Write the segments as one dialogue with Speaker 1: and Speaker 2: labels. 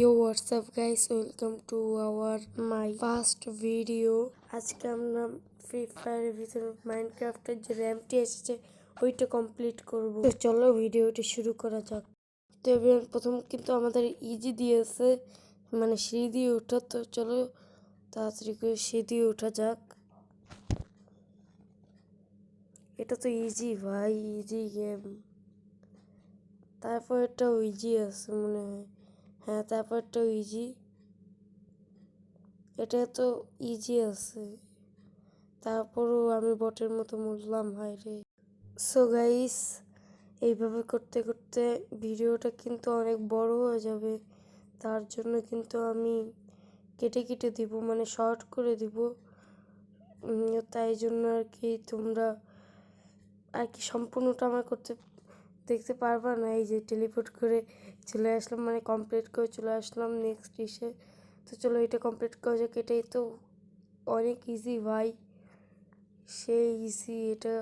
Speaker 1: You WhatsApp guys welcome to our my first video আজকে আমরা free ফায়ারের ভিতরে মাইনক্রাফটের যে র্যামটি এসেছে, ওইটা কমপ্লিট করব। তো চলো ভিডিওটি শুরু করা যাক। তো প্রথম কিন্তু আমাদের ইজি দিয়েছে মানে সিঁড়ি দিয়ে ওঠা। তো চলো তাড়াতাড়ি করে সিঁড়ি দিয়ে ওঠা যাক। এটা তো ইজি ভাই ইজি গেম তারপর একটা ইজি আছে, মনে হয়। হ্যাঁ তারপরটাও ইজি এটা তো ইজি আছে। তারপরও আমি বটের মতো মরলাম, হায় রে। সো গাইস এইভাবে করতে করতে ভিডিওটা কিন্তু অনেক বড় হয়ে যাবে। তার জন্য কিন্তু আমি কেটে কেটে দিব মানে শর্ট করে দিব। তাই জন্য আর কি তোমরা আর কি সম্পূর্ণটা আমার করতে দেখতে পারবা না। এই যে টেলিপোর্ট করে চলে আসলাম মানে কমপ্লিট করে চলে আসলাম নেক্সট ইসে তো চলো এটা কমপ্লিট করা যাক। এটাই তো অনেক ইজি ভাই। সেই ইজি এটা।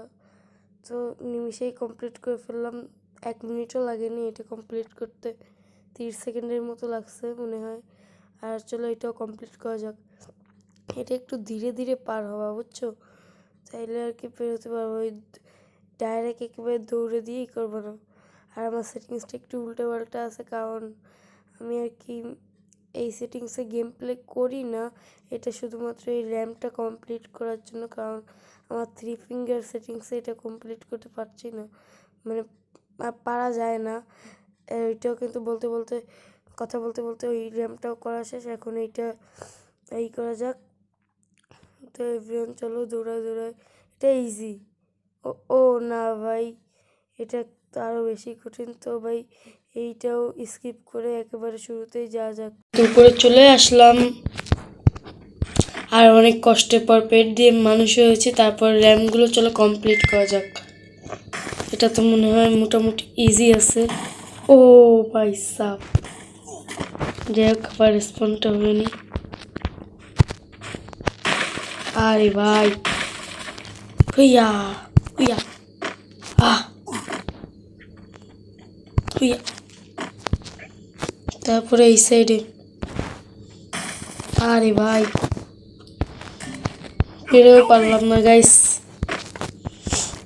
Speaker 1: তো নিমিষেই কমপ্লিট করে ফেললাম। এক মিনিটও লাগেনি এটা কমপ্লিট করতে। তিরিশ সেকেন্ডের মতো লাগছে মনে হয়। আর চলো এটাও কমপ্লিট করা যাক। এটা একটু ধীরে ধীরে পার হওয়া, বুঝছ? তাইলে আর কি পেরোতে পারব। ওই ডাইরেক্ট একেবারে দৌড়ে দিয়েই করব না। আর আমার সেটিংসটা একটু উল্টো পাল্টা আছে, কারণ আমি আর কি এই সেটিংসে গেম প্লে করি না। এটা শুধুমাত্র এই র্যামটা কমপ্লিট করার জন্য, কারণ আমার থ্রি ফিঙ্গার সেটিংসে এটা কমপ্লিট করতে পারছি না। মানে পারা যায় না। এইটাও কিন্তু বলতে বলতে, কথা বলতে বলতে ওই র্যামটাও করা শেষ। এখন এইটা এই করা যাক। তো এভরিওয়ান চলো দৌড়ায় দৌড়ায়। এটা ইজি ও না ভাই, এটা আরও বেশি কঠিন। তো ভাই, এইটাও স্কিপ করে একেবারে শুরুতেই যাওয়া যাক। তো উপরে চলে আসলাম। আর অনেক কষ্টের পর পেট দিয়ে মানুষ হয়েছে তারপর র্যামগুলো চলো কমপ্লিট করা যাক। এটা তো মনে হয় মোটামুটি ইজি আছে। ও ভাই সাপ যাই হোক, আবার রেসপন্সটা হয়নি আরে ভাই, হুইয়া। হুইয়া আহ হুইয়া তারপরে এই সাইডে আরে ভাই বেরোও পারলাম না গাইস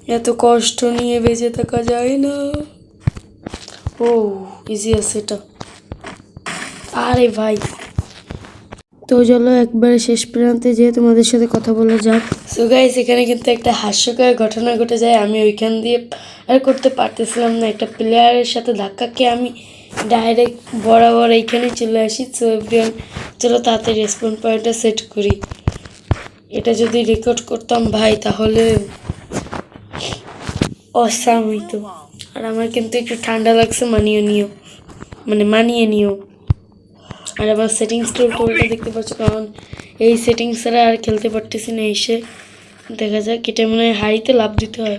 Speaker 1: এত কষ্ট নিয়ে বেঁচে থাকা যায় না ও ইজি আছে এটা আরে ভাই তো চলো একবারে শেষ প্রান্তে যেয়ে তোমাদের সাথে কথা বলা যাক। সো গাইস এখানে কিন্তু একটা হাস্যকর ঘটনা ঘটে যায়। আমি ওইখান দিয়ে আর করতে পারতেছিলাম না। একটা প্লেয়ারের সাথে ধাক্কা খেয়ে আমি ডাইরেক্ট বরাবর এইখানে চলে আসি। সো এভরিওয়ান চলো তাড়াতাড়ি রেসপন্স পয়েন্টটা সেট করি। এটা যদি রেকর্ড করতাম ভাই, তাহলে অসাম হইতো। আর আমার কিন্তু একটু ঠান্ডা লাগছে, মানিয়ে নিও। মানে মানিয়ে নিও। আর আবার সেটিংস টোলটা দেখতে পাচ্ছ কারণ এই সেটিংস ছাড়া আর খেলতে পারতেছি না এসে দেখা যাক এটা মনে হয় হাইতে লাভ দিতে হয়।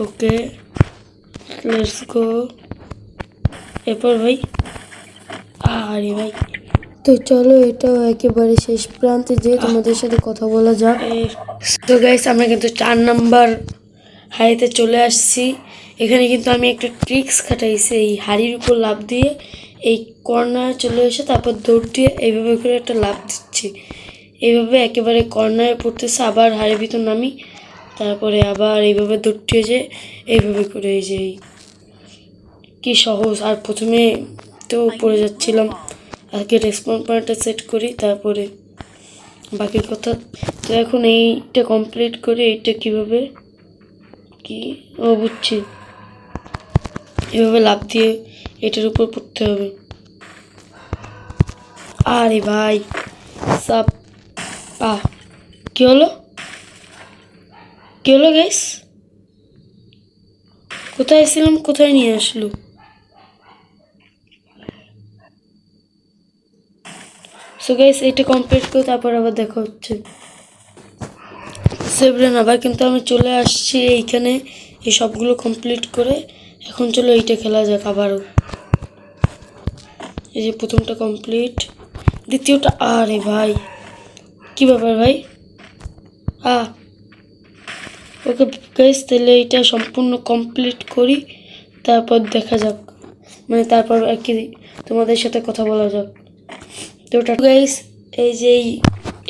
Speaker 1: ওকে লেটস গো এরপর ভাই? আরে ভাই। তো চলো এটাও একেবারে শেষ প্রান্তে যে তোমাদের সাথে কথা বলা যাক। তো গাইস আমরা কিন্তু চার নাম্বার হাড়িতে চলে আসছি। এখানে কিন্তু আমি একটা ট্রিক্স খাটাইছি এই হাড়ির উপর লাভ দিয়ে এই কর্নার চলে এসে তারপর দৌড় দিয়ে এইভাবে করে একটা লাভ দিচ্ছি। এইভাবে একেবারে কর্নারে পড়তেছে, আবার হাড়ির ভিতর নামি, তারপরে আবার এইভাবে দৌড়টি হয়েছে এইভাবে করে এই যে কি সহজ। আর প্রথমে তো পড়ে যাচ্ছিলাম, আগে রেসপন্স পয়েন্টটা সেট করি, তারপরে বাকি কথা। তো এখন এইটা কমপ্লিট করে, এইটা কীভাবে কি? ও বুঝছি। এভাবে লাভ দিয়ে এটার উপর পড়তে হবে। আরে ভাই সাপ আহ, কি হলো? কি হলো গ্যাস কোথায় এসেছিলাম, কোথায় নিয়ে আসলো? সো গাইস এটা কমপ্লিট করে তারপর আবার দেখা হচ্ছে। সেভরেন আবার কিন্তু আমি চলে আসছি এইখানে, এই সবগুলো কমপ্লিট করে। এখন চলো এইটা খেলা যাক আবারও। এই যে প্রথমটা কমপ্লিট দ্বিতীয়টা, আরে ভাই। কি ব্যাপার ভাই? আ, ওকে গাইস তাহলে এটা সম্পূর্ণ কমপ্লিট করি, তারপর দেখা যাক। মানে তারপর আর কি তোমাদের সাথে কথা বলা যাক। তো গাইস এই যে এই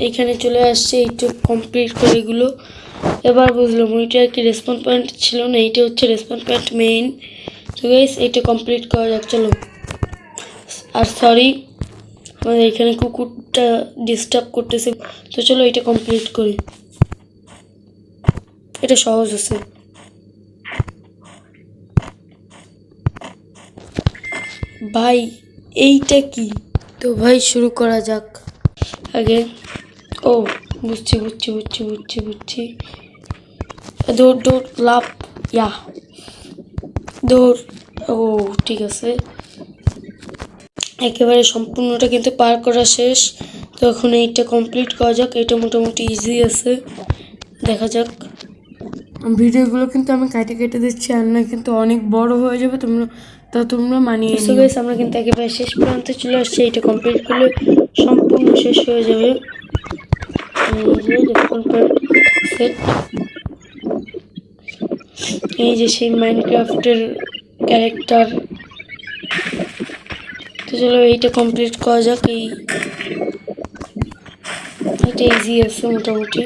Speaker 1: এইখানে চলে আসছে এইটা কমপ্লিট করে এগুলো। এবার বুঝলাম ওইটা কি রেসপন্স পয়েন্ট ছিল না, এইটা হচ্ছে রেসপন্স পয়েন্ট মেইন তো গাইস এইটা কমপ্লিট করা যাক, চলো। আর সরি আমাদের এখানে কুকুরটা ডিস্টার্ব করতেছে। তো চলো এটা কমপ্লিট করি। এটা সহজ আছে। ভাই এইটা কি? তো ভাই শুরু করা যাক। আগে ও বুঝছি বুঝছি বুঝছি বুঝছি বুঝছি। দৌড় দৌড় লাভ ইয়া দৌড় ও ঠিক আছে। একেবারে সম্পূর্ণটা কিন্তু পার করা শেষ। তো এখন এইটা কমপ্লিট করা যাক। এটা মোটামুটি ইজি আছে। দেখা যাক। ভিডিওগুলো কিন্তু আমি কেটে কেটে দিচ্ছি। আর না কিন্তু অনেক বড় হয়ে যাবে তোমরা তা তোমরা মানিয়ে নিও। গাইস আমরা কিন্তু একেবারে শেষ পর্যন্ত চলে আসছি। এটা কমপ্লিট করলে সম্পূর্ণ শেষ হয়ে যাবে। সেট এই যে সেই মাইনক্রাফটের ক্যারেক্টার তো চলো এইটা কমপ্লিট করা যাক, এই এটা ইজি আছে মোটামুটি।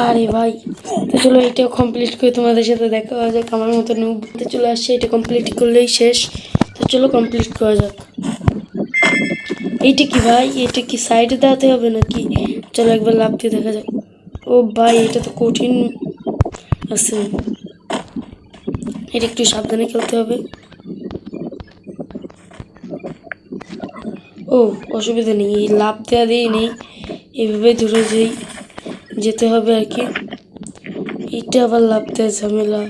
Speaker 1: আরে ভাই, তো চলো এটাও কমপ্লিট করে তোমাদের সাথে দেখা হয়ে যাক, আমার মতো নুব তো চলে আসছে, এটা কমপ্লিট করলেই শেষ। তো চলো কমপ্লিট করা যাক। এইটা কি ভাই, এটা কি সাইডে দাঁড়াতে হবে নাকি? চলো একবার লাভ দিয়ে দেখা যাক। ও ভাই, এটা তো কঠিন আছে। এটা একটু সাবধানে খেলতে হবে। ও, অসুবিধা নেই, এই লাভ দেওয়া দিয়ে নেই। এইভাবে ধরে যেই, যেতে হবে আর কি। এটা আবার লাভ দেওয়া ঝামেলা।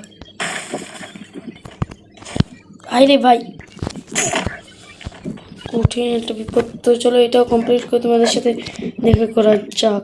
Speaker 1: আরে ভাই। কঠিন একটা বিপদ। তো চলো এটাও কমপ্লিট করে তোমাদের সাথে দেখা করা যাক।